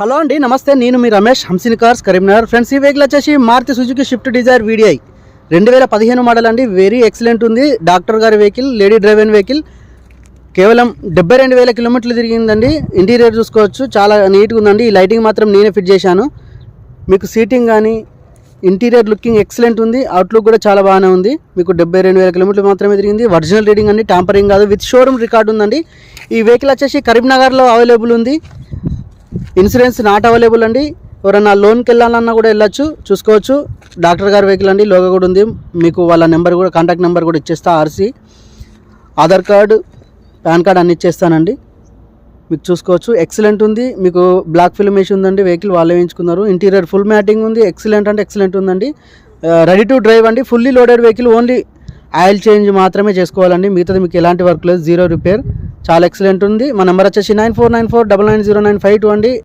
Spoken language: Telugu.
హలో అండి నమస్తే. నేను మీ రమేష్ హంసిన్ కార్స్ కరీంనగర్ ఫ్రెండ్స్ ఈ వెహికల్ వచ్చేసి Maruti Suzuki Swift Dzire VDI రెండు వేల పదిహేను మోడల్ అండి. వెరీ ఎక్సలెంట్ ఉంది. డాక్టర్ గారి వెహికల్ లేడీ డ్రైవెన్ వెహికల్ కేవలం డెబ్బై రెండు వేల కిలోమీటర్లు తిరిగిందండి. ఇంటీరియర్ చూసుకోవచ్చు. చాలా నీట్గా ఉందండి. ఈ లైటింగ్ మాత్రం నేనే ఫిట్ చేశాను. మీకు సీటింగ్ కానీ ఇంటీరియర్ లుకింగ్ ఎక్సలెంట్ ఉంది. అవుట్లుక్ కూడా చాలా బాగానే ఉంది. మీకు డెబ్బై రెండు వేల కిలోమీటర్లు మాత్రమే తిరిగింది. ఒరిజినల్ రీడింగ్ అండి. టాంపరింగ్ కాదు. విత్ షోరూమ్ రికార్డు ఉందండి. ఈ వెహికల్ వచ్చేసి కరీంనగర్లో అవైలబుల్ ఉంది. ఇన్సూరెన్స్ నాట్ అవైలబుల్ అండి. ఎవరైనా లోన్కి వెళ్ళాలన్నా కూడా వెళ్ళొచ్చు చూసుకోవచ్చు. డాక్టర్ గారి వెహికల్ అండి లోగో కూడా ఉంది. మీకు వాళ్ళ నెంబర్ కూడా కాంటాక్ట్ నెంబర్ కూడా ఇచ్చేస్తా RC. Aadhaar card PAN card అన్ని ఇచ్చేస్తానండి. మీకు చూసుకోవచ్చు. ఎక్సలెంట్ ఉంది. మీకు బ్లాక్ ఫిల్మ్ వేసి ఉందండి వెహికల్ వాళ్ళే వేయించుకున్నారు. ఇంటీరియర్ ఫుల్ మ్యాటింగ్ ఉంది. ఎక్సలెంట్ అంటే ఎక్సలెంట్ ఉందండి. రెడీ టు డ్రైవ్ అండి. Fully loaded vehicle only oil change మాత్రమే చేసుకోవాలండి. మిగతాది మీకు ఎలాంటి వర్క్ లేదు. జీరో రిపేర్ చాలా ఎక్సలెంట్ ఉంది. మా నెంబర్ వచ్చేసి nine four nine four double nine zero nine five two అండి.